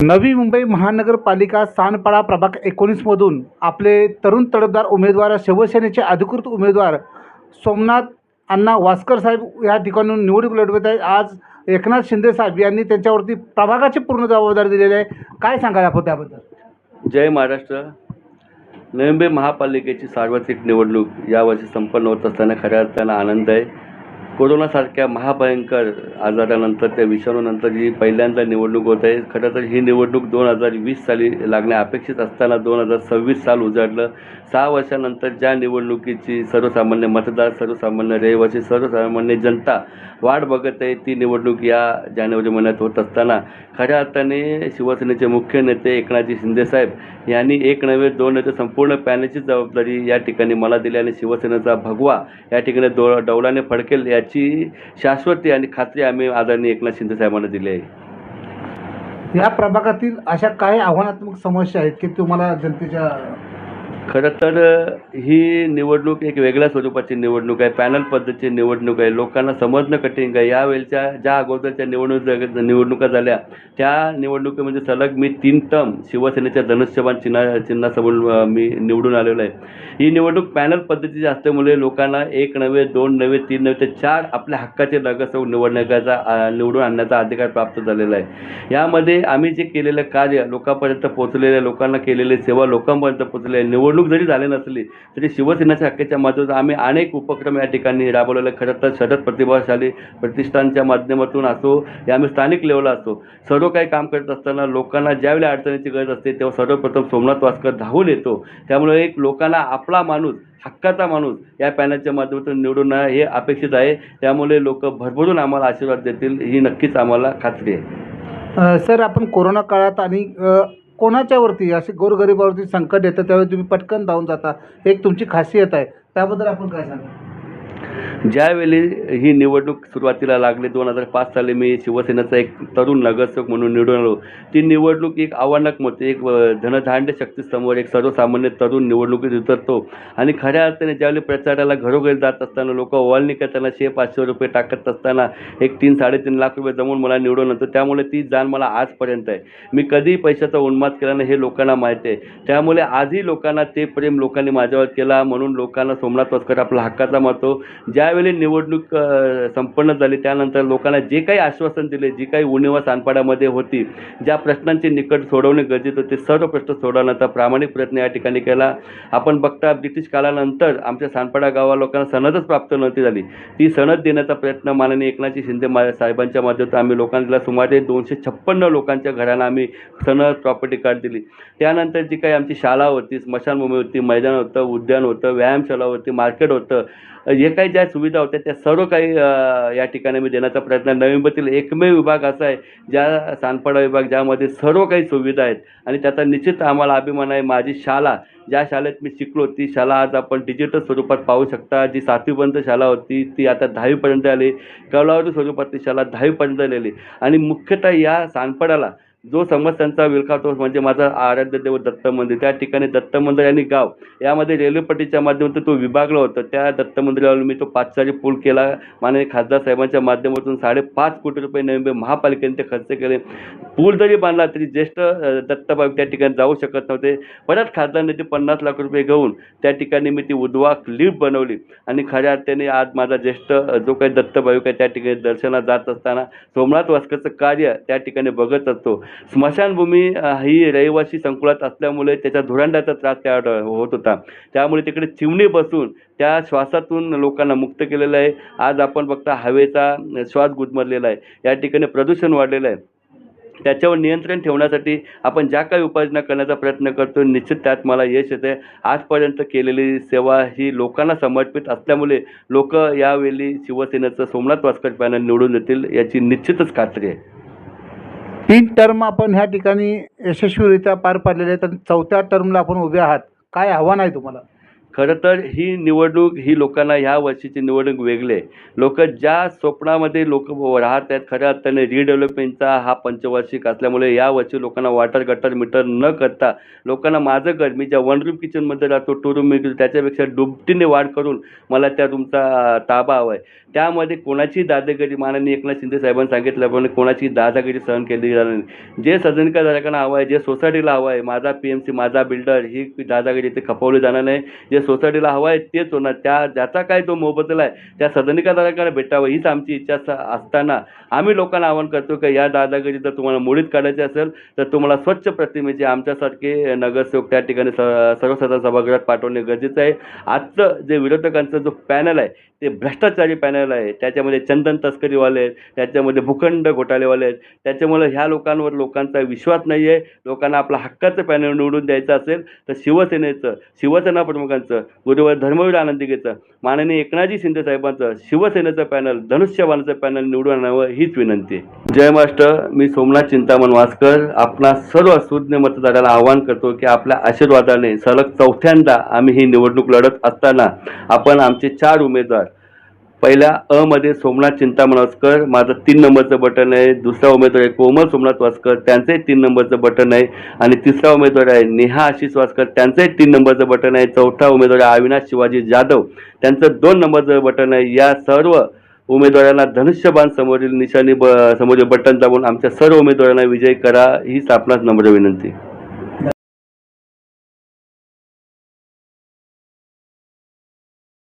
नवी मुंबई महानगरपालिका सानपाडा प्रभाग एकोणीसमधून आपले तरुण तडफदार उमेदवार शिवसेनेचे अधिकृत उमेदवार सोमनाथ अण्णा वासकर साहेब या ठिकाणून निवडणूक लढवत आहे आज एकनाथ शिंदे साहेब यांनी त्यांच्यावरती प्रभागाची पूर्ण जबाबदारी दिलेली आहे. काय सांगाल आपण त्याबद्दल? जय महाराष्ट्र. नवी मुंबई महापालिकेची सार्वत्रिक निवडणूक यावर्षी संपन्न होत असताना खऱ्या अर्थानं आनंद आहे. कोरोनासारख्या महाभयंकर आजारानंतर त्या विषाणूनंतर ही पहिल्यांदा निवडणूक होत आहे खरं तर ही निवडणूक दोन हजार वीस साली लागणे अपेक्षित असताना दोन हजार सव्वीस साल उजाडलं. सहा वर्षानंतर ज्या निवडणुकीची सर्वसामान्य मतदार सर्वसामान्य रहिवासी सर्वसामान्य जनता वाट बघत आहे ती निवडणूक या जानेवारी महिन्यात होत असताना. खऱ्या अर्थाने शिवसेनेचे मुख्य नेते एकनाथजी शिंदेसाहेब यांनी एक नव्हे दोन नेते संपूर्ण पॅनलची जबाबदारी या ठिकाणी मला दिली आणि शिवसेनेचा भगवा या ठिकाणी दो डौलाने फडकेल याची शाश्वती आणि खात्री आम्ही आदरणीय एकनाथ शिंदेसाहेबांना दिली आहे. या प्रभागातील अशा काही आव्हानात्मक समस्या आहेत की तुम्हाला जनतेच्या खरं तर ही निवडणूक एक वेगळ्या स्वरूपाची निवडणूक आहे पॅनल पद्धतीची निवडणूक आहे. लोकांना समजणं कठीण आहे. यावेळच्या ज्या अगोदरच्या निवडणूक निवडणुका झाल्या त्या निवडणुकीमध्ये म्हणजे सलग मी तीन टर्म शिवसेनेच्या धनुष्यबाण चिन्हा चिन्हासमोर मी निवडून आलेलो आहे. ही निवडणूक पॅनल पद्धतीची असल्यामुळे लोकांना एक नव्हे दोन नव्हे तीन नव्हे ते चार आपल्या हक्काचे नगरसेवक निवडण्याचा निवडून आणण्याचा अधिकार प्राप्त झालेला आहे. यामध्ये आम्ही जे केलेलं कार्य लोकांपर्यंत पोहोचलेलं लोकांना केलेली सेवा लोकांपर्यंत पोहोचलेली आहे. निवडणूक जरी झाली नसली तरी शिवसेनेच्या हक्काच्या माध्यमातून आम्ही अनेक उपक्रम या ठिकाणी राबवलेले. खरं तर शरद प्रतिभाशाली प्रतिष्ठानच्या माध्यमातून असो या आम्ही स्थानिक लेवलला असो सर्व काही काम करत असताना लोकांना ज्यावेळी अडचणीची गरज असते तेव्हा सर्वप्रथम सोमनाथ वासकर धावून येतो. त्यामुळे एक लोकांना आपला माणूस हक्काचा माणूस या पॅनलच्या माध्यमातून निवडून हे अपेक्षित आहे. त्यामुळे लोक भरभरून आम्हाला आशीर्वाद देतील ही नक्कीच आम्हाला खात्री आहे. सर आपण कोरोना काळात आणि कोणाच्यावरती असे गोरगरिबावरती संकट येतं त्यावेळी तुम्ही पटकन धावून जाता. एक तुमची खासियत आहे. त्याबद्दल आपण काय सांगा? ज्यावेळी ही निवडणूक सुरुवातीला लागली दोन हजार पाच साली मी शिवसेनेचा एक तरुण नगरसेवक म्हणून निवडून आलो. ती निवडणूक एक आव्हानात्मक एक धनधान्य शक्तीसमोर एक सर्वसामान्य तरुण निवडणुकीत उतरतो. आणि खऱ्या अर्थाने ज्यावेळी प्रचाराला घरोघरी जात असताना लोक वॉल करताना शे पाचशे रुपये टाकत असताना एक तीन साडेतीन लाख रुपये जमून मला निवडून आणतो. त्यामुळे ती जाण मला आजपर्यंत आहे. मी कधीही पैशाचा उन्माद केला नाही हे लोकांना माहिती आहे. त्यामुळे आजही लोकांना ते प्रेम लोकांनी माझ्यावर केला म्हणून लोकांना सोमनाथ वस्कर आपला हक्काचा मानतो. ज्यावेळी निवडणूक संपन्न झाली त्यानंतर लोकांना जे काही आश्वासन दिले जी काही उणिवा सानपाड्यामध्ये होती ज्या प्रश्नांचे निकट सोडवणे गरजेचं होते सर्व प्रश्न सोडवण्याचा प्रामाणिक प्रयत्न या ठिकाणी केला. आपण बघता ब्रिटिश काळानंतर आमच्या सानपाडा गावा लोकांना सनदच प्राप्त नव्हती झाली. ती सनद देण्याचा प्रयत्न माननीय एकनाथजी शिंदे मा साहेबांच्या माध्यमातून आम्ही लोकांना दिला सुमारे दोनशे छप्पन्न लोकांच्या घरांना आम्ही सनद प्रॉपर्टी कार्ड दिली. त्यानंतर जी काही आमची शाळा होती स्मशानभूमी होती मैदान होतं उद्यान होतं व्यायामशाळा होती मार्केट होतं जे काही ज्या सुविधा होत्या त्या सर्व काही या ठिकाणी मी देण्याचा प्रयत्न नोव्हेंबरतील एकमेव विभाग असा आहे ज्या सानपाडा विभाग ज्यामध्ये सर्व काही सुविधा आहेत. आणि त्याचा निश्चित आम्हाला अभिमान आहे माझी शाळा ज्या शाळेत मी शिकलो ती शाळा आज आपण डिजिटल स्वरूपात पाहू शकता. जी सातवीपर्यंत शाळा होती ती आता दहावीपर्यंत आली. कलावरी स्वरूपात ती शाळा दहावीपर्यंत आलेली. आणि मुख्यतः या सानपाड्याला जो समस्यांचा विळखातो म्हणजे माझा आराध्य देव दत्त मंदिर. त्या ठिकाणी दत्त मंदिर आणि गाव यामध्ये रेल्वेपट्टीच्या माध्यमातून तो विभागला होता. त्या दत्त मंदिरावर मी तो पाचचारी पूल केला. माननीय खासदार साहेबांच्या माध्यमातून साडेपाच कोटी रुपये नवी महापालिकेने ते खर्च केले. पूल जरी बांधला तरी ज्येष्ठ दत्तबाब त्या ठिकाणी जाऊ शकत नव्हते. परत खासदारने ते पन्नास लाख रुपये घेऊन त्या ठिकाणी मी ती उद्वा लिफ्ट बनवली. आणि खऱ्या अर्थाने आज माझा ज्येष्ठ जो काही दत्तभाविक आहे त्या ठिकाणी दर्शनात जात असताना सोमनाथ वास्करचं कार्य त्या ठिकाणी बघत असतो. स्मशानभूमी ही रहिवासी संकुलात असल्यामुळे त्याच्या धुरांडाचा त्रास त्या होत होता. त्यामुळे तिकडे चिमणी बसून त्या श्वासातून लोकांना मुक्त केलेलं आहे. आज आपण बघता हवेचा श्वास गुदमरलेला आहे. या ठिकाणी प्रदूषण वाढलेलं आहे. त्याच्यावर नियंत्रण ठेवण्यासाठी आपण ज्या काही उपाययोजना करण्याचा प्रयत्न करतो निश्चित त्यात मला यश येते आजपर्यंत केलेली सेवा ही लोकांना समर्पित असल्यामुळे लोक यावेळी शिवसेनेचं सोमनाथ वास्कर पॅनल निवडून देतील याची निश्चितच खात्री आहे. तीन टर्म आपण ह्या ठिकाणी यशस्वीरित्या पार पाडलेले आहेत आणि चौथ्या टर्मला आपण उभे आहात. काय आव्हान आहे तुम्हाला? खरं तर ही निवडणूक ही लोकांना ह्या वर्षीची निवडणूक वेगळी आहे. लोक ज्या स्वप्नामध्ये लोक राहत आहेत खऱ्या अर्थाने रिडेव्हलपमेंटचा हा पंचवार्षिक असल्यामुळे या वर्षी लोकांना वॉटर गटर मीटर न करता लोकांना माझं घर मी ज्या वन रूम किचनमध्ये राहतो टू रूम मी त्याच्यापेक्षा दुपटीने वाढ करून मला त्या रूमचा ताबा हवा आहे. त्यामध्ये कोणाची दादागिरी माननीय एकनाथ शिंदे साहेबांनी सांगितल्याप्रमाणे कोणाची दादागिरी सहन केली जाणार नाही. जे सदनिकाधारकांना हवं आहे जे सोसायटीला हवं आहे माझा पी एम सी माझा बिल्डर ही दादागिरी ते खपवली जाणार नाही. जे सोसायटीला हवं आहे तेच होणार. त्या ज्याचा काय तो मोबदला आहे त्या सदनिकादाराकडे भेटावं हीच आमची इच्छा असताना आम्ही लोकांना आवाहन करतो की या दादागिरी जर तुम्हाला मोडीत काढायची असेल तर तुम्हाला स्वच्छ प्रतिमेचे आमच्यासारखे नगरसेवक त्या ठिकाणी स सर्वसाधारण सभागृहात पाठवणे गरजेचं आहे. आजचं जे विरोधकांचं जो पॅनल आहे ते भ्रष्टाचारी पॅनल आहे. त्याच्यामध्ये चंदन तस्करीवाले आहेत त्याच्यामध्ये भूखंड घोटाळेवाले आहेत. त्याच्यामुळे ह्या लोकांवर लोकांचा विश्वास नाही आहे लोकांना आपला हक्काचं पॅनल निवडून द्यायचं असेल तर शिवसेनेचं शिवसेना प्रमुखांचं गुरुवार धर्मवीर आनंदिकेचं माननीय एकनाथजी शिंदे साहेबांचं शिवसेनेचं पॅनल धनुष्यबाणाचं पॅनल निवडून आणावं हीच विनंती आहे. जय महाराष्ट्र मी सोमनाथ चिंतामण वासकर आपणा सर्व सुज्ञ मतदाराला आवाहन करतो की आपल्या आशीर्वादाने सलग चौथ्यांदा आम्ही ही निवडणूक लढत असताना आपण आमचे चार उमेदवार पहिल्या अ मध्ये सोमनाथ चिंतामण वासकर माझं तीन नंबरचं बटन आहे. दुसरा उमेदवार आहे कोमल सोमनाथ वासकर त्यांचंही तीन नंबरचं बटन आहे. आणि तिसरा उमेदवार आहे नेहा आशिष वासकर त्यांचंही तीन नंबरचं बटन आहे. चौथा उमेदवार आहे अविनाश शिवाजी जाधव त्यांचं दोन नंबरचं बटन आहे. या सर्व उमेदवारांना धनुष्यबाण समोरील निशाणी ब समोरील बटन दाबून आमच्या सर्व उमेदवारांना विजयी करा. ही स्थापनाच नम्र विनंती.